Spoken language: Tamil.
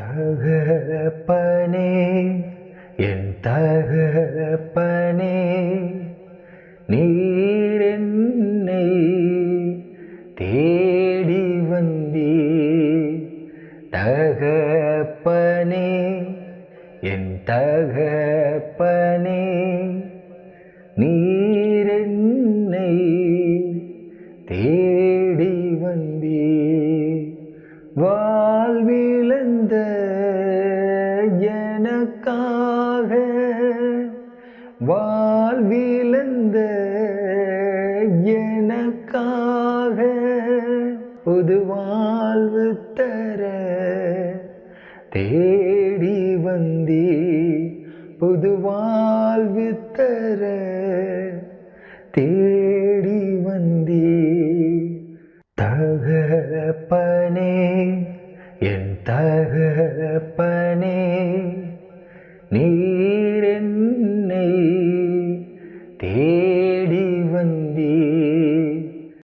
தகப்பனே என் தகப்பனே நீர் என்னை தேடி வந்தீ தகப்பனே என் தகப்பனே நீர் என்னை தேடி வந்தீ பிறந்த எனக்காக வாழ்விழந்த எனக்காக புது வாழ்வு தர தேடி வந்தி புது வாழ்வு தர தேடி வந்தி. தகப்பனே என் தகப்பனே நீர் என்னை தே